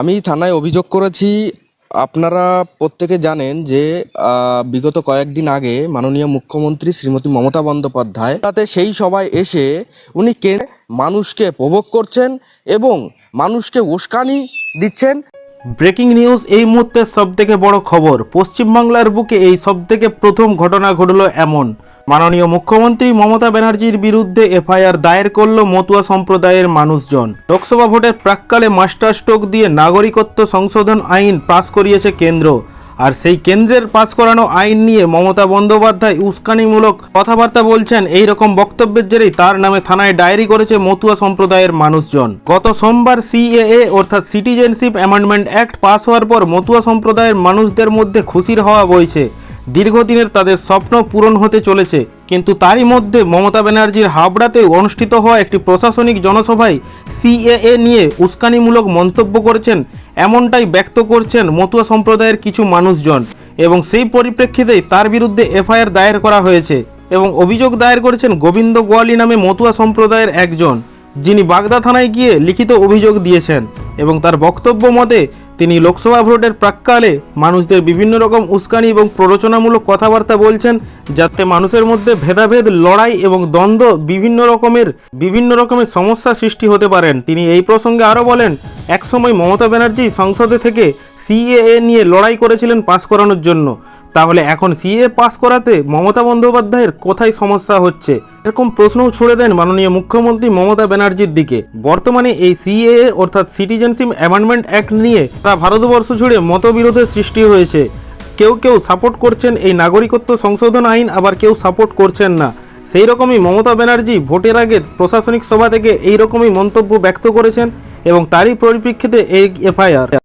আমি থানায় অভিযোগ করেছি। আপনারা প্রত্যেকে জানেন যে বিগত কয়েকদিন আগে মাননীয় মুখ্যমন্ত্রী শ্রীমতী মমতা বন্দ্যোপাধ্যায় তাতে সেই সভায় এসে উনি কে মানুষকে প্রভোগ করছেন এবং মানুষকে উস্কানি দিচ্ছেন। ব্রেকিং নিউজ এই মুহূর্তের সব থেকে বড় খবর। পশ্চিমবাংলার বুকে এই সব থেকে প্রথম ঘটনা ঘটল এমন। মাননীয় মুখ্যমন্ত্রী মমতা ব্যানার্জির বিরুদ্ধে এফআইআর দায়ের করল মতুয়া সম্প্রদায়ের মানুষজন। লোকসভা ভোটের প্রাককালে মাস্টার স্ট্রোক দিয়ে নাগরিকত্ব সংশোধন আইন পাস করিয়েছে কেন্দ্র। আর সেই কেন্দ্রের পাস করানো আইন নিয়ে মমতা বন্দ্যোপাধ্যায় উস্কানিমূলক কথাবার্তা বলছেন এই রকম বক্তব্যের জেরেই তার নামে থানায় ডায়েরি করেছে মতুয়া সম্প্রদায়ের মানুষজন। গত সোমবার সিএএ অর্থাৎ সিটিজেনশিপ অ্যামেন্ডমেন্ট অ্যাক্ট পাস হওয়ার পর মতুয়া সম্প্রদায়ের মানুষদের মধ্যে খুশির হওয়া বইছে। দীর্ঘদিনের তাদের স্বপ্ন পূরণ হতে চলেছে, কিন্তু তারই মধ্যে মমতা ব্যানার্জির হাবড়াতে অনুষ্ঠিত হওয়া একটি প্রশাসনিক জনসভায় সিএএ নিয়ে উস্কানিমূলক মন্তব্য করেছেন, এমনটাই ব্যক্ত করছেন মতুয়া সম্প্রদায়ের কিছু মানুষজন এবং সেই পরিপ্রেক্ষিতেই তার বিরুদ্ধে এফআইআর দায়ের করা হয়েছে এবং অভিযোগ দায়ের করেছেন গোবিন্দ গোয়ালি নামে মতুয়া সম্প্রদায়ের একজন। যিনি বাগদা থানায় গিয়ে লিখিত অভিযোগ দিয়েছেন এবং তার বক্তব্য মতে তিনি লোকসভা ভোটের প্রাককালে মানুষদের বিভিন্ন রকম উস্কানি এবং প্ররোচনামূলক কথাবার্তা বলছেন, যাতে মানুষের মধ্যে ভেদাভেদ, লড়াই এবং দ্বন্দ্ব বিভিন্ন রকমের বিভিন্ন রকমের সমস্যা সৃষ্টি হতে পারেন। তিনি এই প্রসঙ্গে আরও বলেন, একসময় মমতা ব্যানার্জি সংসদে থেকে সিএএ নিয়ে লড়াই করেছিলেন পাশ করানোর জন্য। তাহলে এখন সিএ পাস করাতে মমতা বন্দ্যোপাধ্যায়ের কোথায় সমস্যা হচ্ছে? এরকম প্রশ্নও ছুড়ে দেন মাননীয় মুখ্যমন্ত্রী মমতা ব্যানার্জির দিকে। বর্তমানে এই সিএএ অর্থাৎ সিটিজেনশিপ অ্যামেন্ডমেন্ট অ্যাক্ট নিয়ে সারা ভারতবর্ষ জুড়ে মতবিরোধের সৃষ্টি হয়েছে। কেউ কেউ সাপোর্ট করছেন এই নাগরিকত্ব সংশোধন আইন, আবার কেউ সাপোর্ট করছেন না। সেই রকমই মমতা ব্যানার্জি ভোটের আগে প্রশাসনিক সভা থেকে এই রকমই মন্তব্য ব্যক্ত করেছেন এবং তারই পরিপ্রেক্ষিতে এই এফআইআর